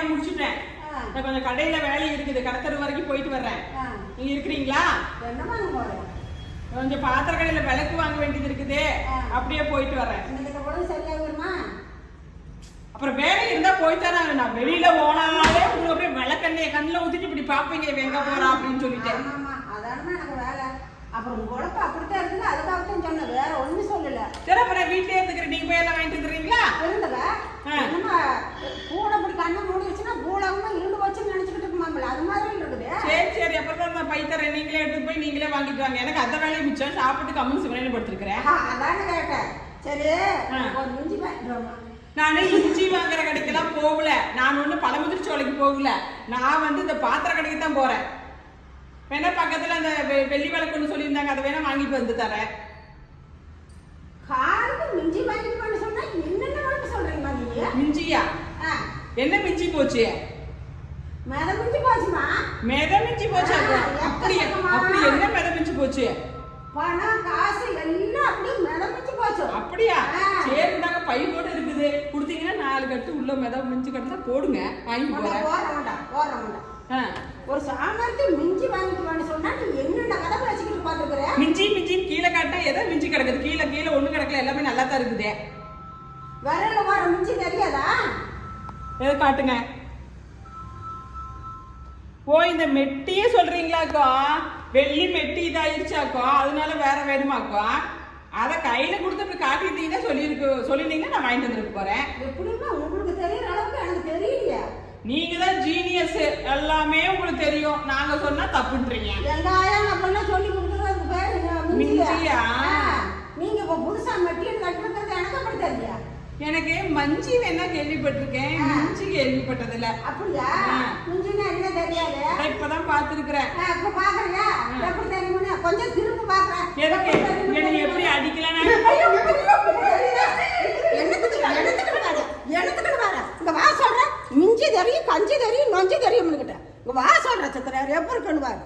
வேலையெல்லாம் முடிச்சுட்டேன். நான் கொஞ்சம் கடையில வேலை இருக்குது கடத்தரு வரைக்கும் போயிட்டு வர்றேன். நீங்க இருக்கிறீங்களா? கொஞ்சம் பாத்திர கடையில விளக்கு வாங்க வேண்டியது இருக்குது. அப்படியே போயிட்டு வர்றேன். அப்புறம் வேலை இருந்தா போய் தானே நான் வெளியில போனாலே உங்களுக்கு அப்படியே விளக்கண்ணைய கண்ணுல ஊத்திட்டு இப்படி பாப்பீங்க இவ எங்க போறா அப்படின்னு சொல்லிட்டு. ஆமா ஆமா. அதானே எனக்கு வேலை. அப்புறம் உங்க உடம்பு அப்படித்தான் இருக்குது. அதுக்காக தான் சொன்னேன். வேற ஒண்ணும் சொல்லல. சரி அப்புறம் வீட்லயே இருந்துக்கிறேன். நீங்க போய் எல்லாம் வாங்கிட்டு வந்துடுறீங்களா? இருந்தவ ஆ. என்னமா பூனை இப்படி கண்ணை மூடிடுச்சுன்னா பூலகமா இருண்டு வச்சுன்னு நினைச்சுக்கிட்டு இருக்குமாம்ல அது மாதிரி இருக்குது சரி சரி அப்புறம் தான் நான் பை தரேன் நீங்களே எடுத்து போய் வாங்க எனக்கு அந்த வேலையை மிச்சம் சாப்பிட்டு கம்முன்னு சிவனையில படுத்திருக்கிறேன். அதானே கேட்டேன். சரி வாங்கிட்டு நானே இஞ்சி வாங்குற கடைக்கெல்லாம் போகல. நான் ஒண்ணு பழமுதிர்ச்சோலைக்கு போகல. நான் வந்து இந்த பாத்திர கடைக்கு தான் போறேன். வேணா பக்கத்துல அந்த வெள்ளி விளக்குன்னு சொல்லியிருந்தாங்க. அதை வேணா வாங்கிட்டு வந்து தரேன். காருக்கு மிஞ்சி வாங்கிட்டு பண்ண சொன்னா என்னென்ன உடம்பு சொல்றீங்க நீங்க? மிஞ்சியா? ஆ, என்ன மிஞ்சி போச்சு? மேல மிஞ்சி போச்சுமா மெத மிஞ்சி போச்சு அப்போ. அப்படி அப்படி என்ன மெத போச்சு. பணம் காசு எல்லாம் அப்படியே மேல மிஞ்சி போச்சு. அப்படியா. சரி இந்தாங்க பை கூட இருக்குது. கொடுத்தீங்கன்னா நாலு கட்டு உள்ள மெத மிஞ்சி கட்டுனா போடுங்க. வாங்கி போறேன். ஓட வேண்டாம் ஓட வேண்டாம். ஒரு சாமர்த்தி மிஞ்சி வாங்கிட்டு வான்னு சொன்னா நீ என்னென்ன கதை பேசிக்கிட்டு பாத்துக்கிற மிஞ்சி மிஞ்சின்னு கீழே காட்டினா எதை மிஞ்சி கிடக்குது. கீழே கீழே ஒண்ணு கிடக்கல. எல்லாமே நல்லா தான் இருக்குது. விரல்ல ஓட மிஞ்சி தெரியாதா? எதை காட்டுங்க. ஓ இந்த மெட்டியே சொல்றீங்களாக்கா? வெள்ளி மெட்டி இதாயிருச்சாக்கா? அதனால வேற வேணுமாக்கா? அதை கையில கொடுத்து இப்படி காட்டிட்டீங்கன்னா சொல்லியிருக்கு சொல்லிருந்தீங்கன்னா நான் வாங்கிட்டு வந்துட்டு போறேன். எப்படின்னா உங்களுக்கு தெரியற அளவுக்கு எனக்கு தெரியலையே நீங்க தான் ஜீனியஸ் எல்லாமே உங்களுக்கு தெரியும். நாங்க சொன்னா தப்புன்றீங்க. வெங்காயம் அப்படிலாம் சொல்லி? ஆ, நீங்க இப்ப புதுசா மெட்டீரியல் கட்டுறது எனக்கு அப்படி தெரியல எனக்கு மஞ்சி வேணா கேள்விப்பட்டிருக்கேன். மிஞ்சி கேள்விப்பட்டதில்ல. அப்படியா. மிஞ்சினா என்ன தெரியாது? இப்பதான் பார்த்திருக்கிறேன். ஆ, இப்ப பாக்குறியா. எப்படி கொஞ்சம் திரும்ப பாக்குறேன் எதுக்கு? என்னை எப்படி சொல்றேன். மிஞ்சி தெரியும் கஞ்சி தெரியும் நொஞ்சி தெரியும் இங்க வா சொல்றேன் சித்திர. எப்ப இருக்குன்னு பாரு.